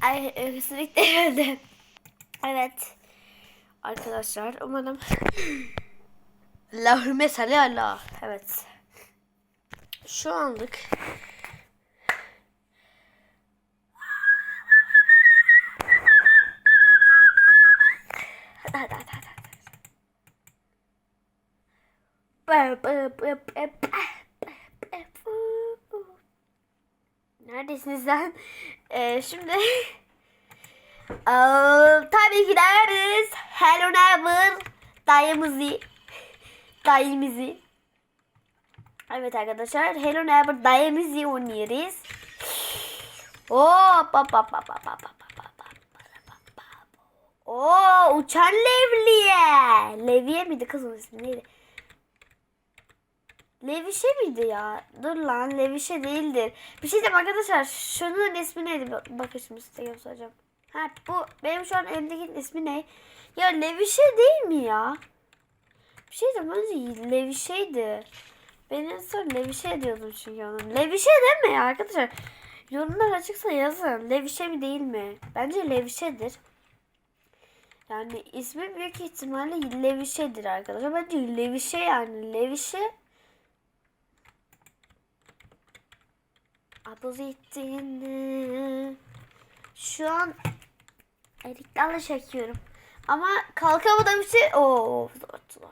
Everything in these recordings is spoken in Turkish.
Ay e, sürekli geldi. Evet. Arkadaşlar umarım Lahüme salli Allah. Evet. Şu anlık Hadi hadi hadi hadi. Neredesiniz lan? Ee, şimdi Aa, tabii ki deriz. Hello neighbor. Dayımızı. Dayımızı. Evet arkadaşlar. Hello neighbor dayımızı oynuyoruz. Hop hop hop hop hop hop hop Oo uçan Levliye. Levliye miydi kız onun ismi neydi? Levişe miydi ya? Dur lan Levişe değildir. Bir şey diyeyim arkadaşlar. Şunun ismi neydi? Bak- Bakın şimdi size göstereceğim. Ha bu benim şu an elimdeki ismi ne? Ya Levişe değil mi ya? Bir şey diyeyim önce Levişe'ydi. Ben en son Levişe diyordum çünkü onun. Levişe değil mi arkadaşlar? Yorumlar açıksa yazın. Levişe mi değil mi? Bence Levişe'dir. Yani ismi büyük ihtimalle Levişe'dir arkadaşlar. Bence Levişe yani. Levişe Abuzittin. Şu an eriklerle çekiyorum. Ama kalkamadığım için Oo, zor zor.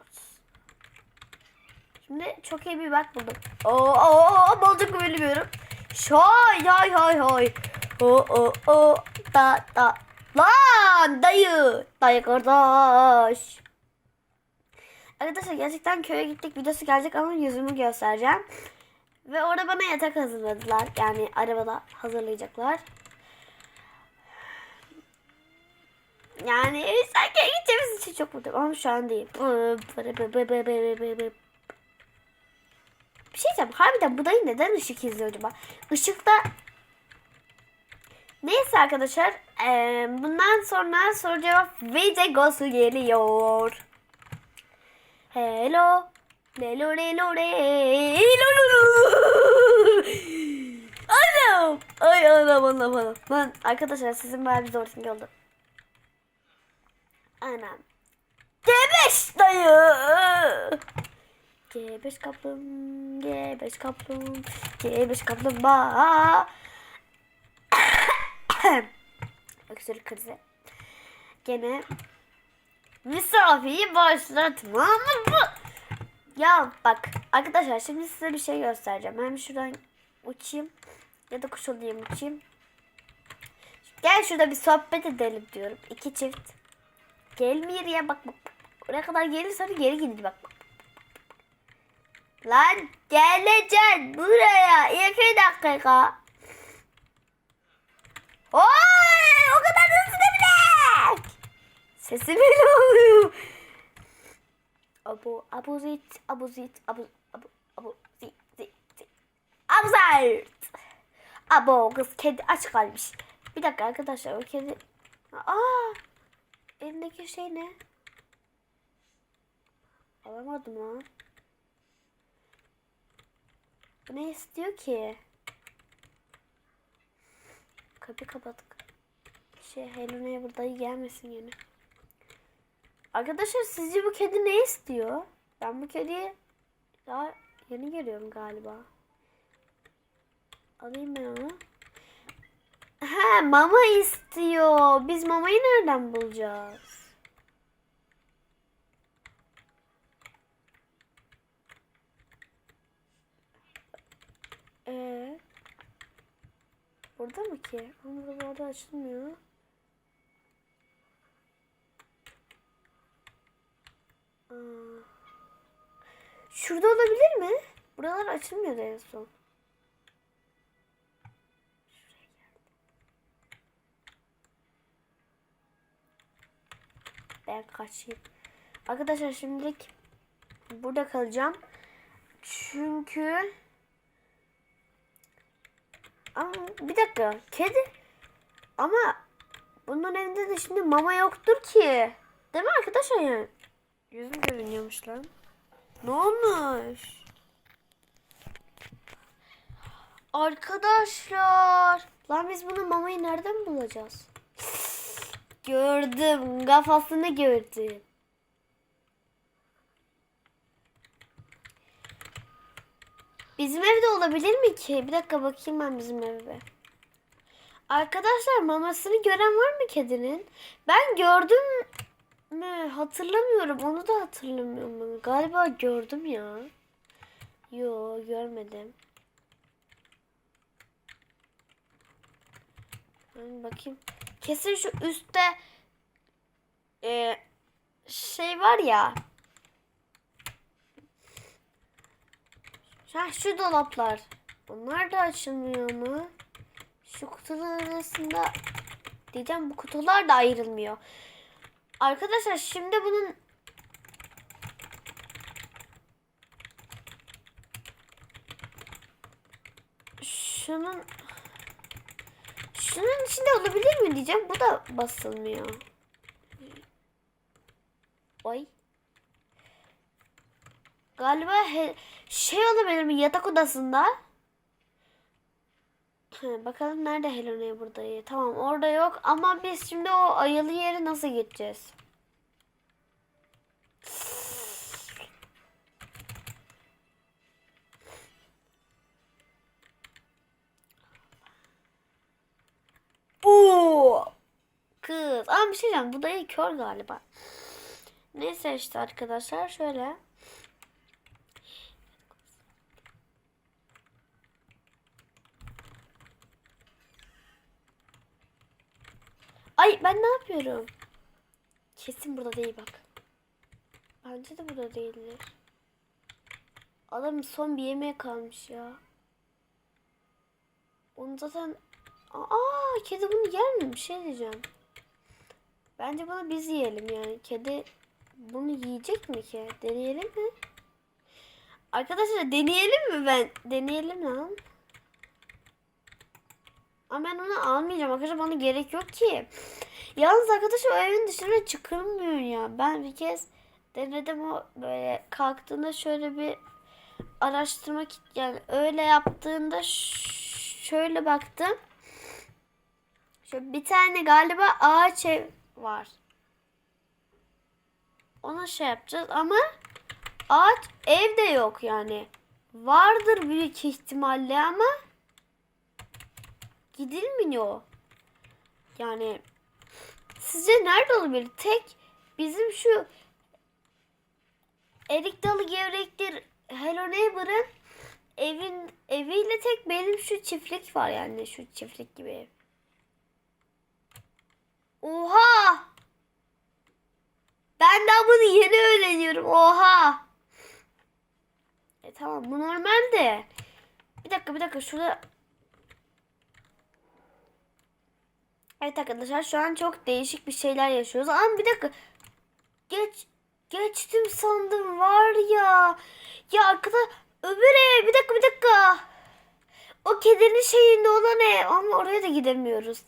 Şimdi çok iyi bir bak buldum. Oo, oo, boncuk bilmiyorum. Şay hay hay hay. O o o da da. Lan dayı. Dayı kardeş. Arkadaşlar gerçekten köye gittik videosu gelecek ama yüzümü göstereceğim. Ve orada bana yatak hazırladılar. Yani arabada hazırlayacaklar. Yani sanki gideceğimiz için çok mutluyum ama şu an değil. Bir şey diyeceğim. Harbiden bu dayı neden ışık izliyor acaba? Işıkta Neyse arkadaşlar. eee, bundan sonra soru cevap videosu geliyor. Hello. Lelo lelo le. Anam. Ay anam anam anam. Lan arkadaşlar sizin bayağı bir zor sinir oldu. Anam. Gebeş dayı. Gebeş kaplum. Gebeş kaplum. Gebeş kaplumbağa. Öksürük krizi. Gene misafiri başlatma ama bu. Ya bak arkadaşlar şimdi size bir şey göstereceğim. Hem şuradan uçayım ya da kuş olayım uçayım. Gel şurada bir sohbet edelim diyorum. İki çift. Gelmiyor ya bak bak. Oraya kadar gelirse geri gidiyor bak. Lan geleceksin buraya. İki dakika. Oy o kadar hızlı bile. Sesim ne oluyor? Abu abu zit abu abu abu abu zit zit zit. Abu zit. Abo kız kedi aç kalmış. Bir dakika arkadaşlar o kedi. Aa! Elindeki şey ne? Alamadım lan. Bu ne istiyor ki? Kapı kapattık. Şey Neighbor dayı gelmesin yine. Arkadaşlar sizce bu kedi ne istiyor? Ben bu kediyi daha yeni görüyorum galiba. Alayım ben onu. Ha mama istiyor. Biz mamayı nereden bulacağız? Ee, burada mı ki? Ama burada açılmıyor. Şurada olabilir mi? Buralar açılmıyordu en son. Ben kaçayım. Arkadaşlar şimdilik burada kalacağım. Çünkü ama bir dakika kedi ama bunun evinde de şimdi mama yoktur ki. Değil mi arkadaşlar yani? Yüzüm görünüyormuş lan. Ne olmuş? Arkadaşlar Lan biz bunu mamayı nereden bulacağız? Gördüm. Kafasını gördüm. Bizim evde olabilir mi ki? Bir dakika bakayım ben bizim eve. Arkadaşlar mamasını gören var mı kedinin? Ben gördüm mü? Hatırlamıyorum. Onu da hatırlamıyorum. Galiba gördüm ya. Yo görmedim. Ben bakayım. Kesin şu üstte e, şey var ya. Ha, şu dolaplar. Onlar da açılmıyor mu? Şu kutular arasında diyeceğim bu kutular da ayrılmıyor. Arkadaşlar şimdi bunun şunun şunun içinde olabilir mi diyeceğim. Bu da basılmıyor. Oy. Galiba he- şey olabilir mi yatak odasında? Bakalım nerede Helena burada? Tamam orada yok ama biz şimdi o ayılı yeri nasıl gideceğiz? Oo! Kız. Ama bir şey diyeceğim. Bu dayı kör galiba. Neyse işte arkadaşlar şöyle. Ay ben ne yapıyorum? Kesin burada değil bak. Bence de burada değildir. Adam son bir yemeğe kalmış ya. Onu zaten... Aa kedi bunu yer mi? Bir şey diyeceğim. Bence bunu biz yiyelim yani. Kedi bunu yiyecek mi ki? Deneyelim mi? Arkadaşlar deneyelim mi ben? Deneyelim lan. Ama ben onu almayacağım. Arkadaşlar bana gerek yok ki. Yalnız arkadaşlar o evin dışına çıkılmıyor ya. Ben bir kez denedim o böyle kalktığında şöyle bir araştırmak yani öyle yaptığında şöyle baktım. Şöyle bir tane galiba ağaç ev var. Ona şey yapacağız ama ağaç ev de yok yani. Vardır büyük ihtimalle ama gidilmiyor. Yani sizce nerede olabilir? Tek bizim şu erik dalı gevrektir Hello Neighbor'ın evin eviyle tek benim şu çiftlik var yani şu çiftlik gibi. Oha! Ben daha bunu yeni öğreniyorum. Oha! E tamam bu normal de. Bir dakika bir dakika şurada Evet arkadaşlar şu an çok değişik bir şeyler yaşıyoruz. Ama bir dakika. Geç geçtim sandım var ya. Ya arkada öbür ev bir dakika bir dakika. O kedinin şeyinde olan ev ama oraya da gidemiyoruz.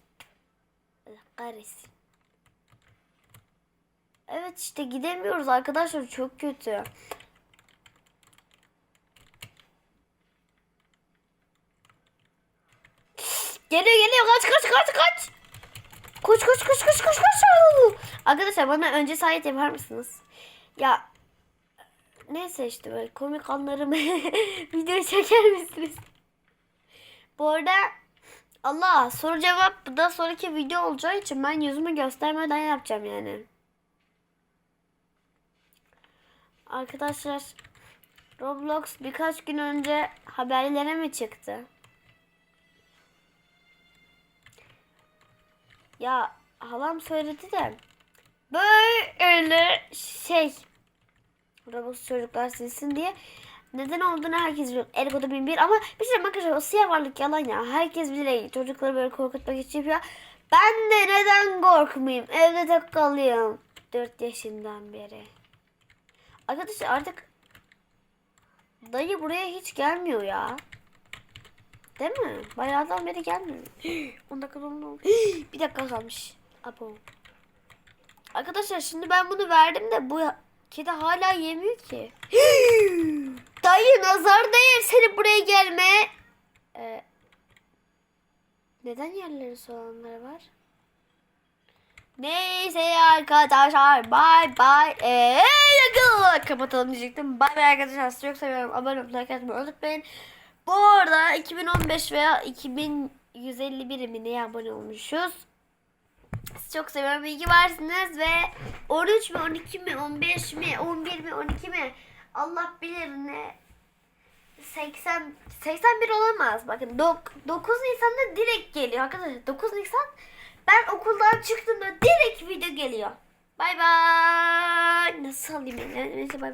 Kahretsin. Evet işte gidemiyoruz arkadaşlar çok kötü. Geliyor geliyor kaç kaç kaç kaç. Koş koş koş koş koş koş. Arkadaşlar bana önce sayet yapar mısınız? Ya neyse işte böyle komik anlarımı video çeker misiniz? Bu arada Allah soru cevap bu da sonraki video olacağı için ben yüzümü göstermeden yapacağım yani. Arkadaşlar Roblox birkaç gün önce haberlere mi çıktı? Ya halam söyledi de böyle şey Roblox çocuklar silsin diye neden olduğunu herkes biliyor. Ergo'da bin bir ama bir şey arkadaşlar o siyah varlık yalan ya. Herkes bilir çocukları böyle korkutmak için yapıyor. Ben de neden korkmayayım? Evde tek kalayım. 4 yaşından beri. Arkadaşlar artık dayı buraya hiç gelmiyor ya. Değil mi? Bayağıdan beri gelmiyor. 10 dakika oldu. bir dakika kalmış. Abo. Arkadaşlar şimdi ben bunu verdim de bu kedi hala yemiyor ki. Dayı nazar değer seni buraya gelme. Ee, Neden yerleri soğanları var? Neyse arkadaşlar bye bye. Ee, kapatalım diyecektim. Bye bye arkadaşlar. Sizi çok seviyorum. Abone olmayı, like atmayı unutmayın. Bu arada 2015 veya 2151 mi neye abone olmuşuz? Sizi çok seviyorum. İyi ki varsınız ve 13 mi 12 mi 15 mi 11 mi 12 mi Allah bilir ne 80 81 olamaz. Bakın 9 Nisan'da direkt geliyor arkadaşlar. 9 Nisan ben okuldan çıktığımda direkt video geliyor. Bay bay. Nasıl alayım? Neyse bay bay.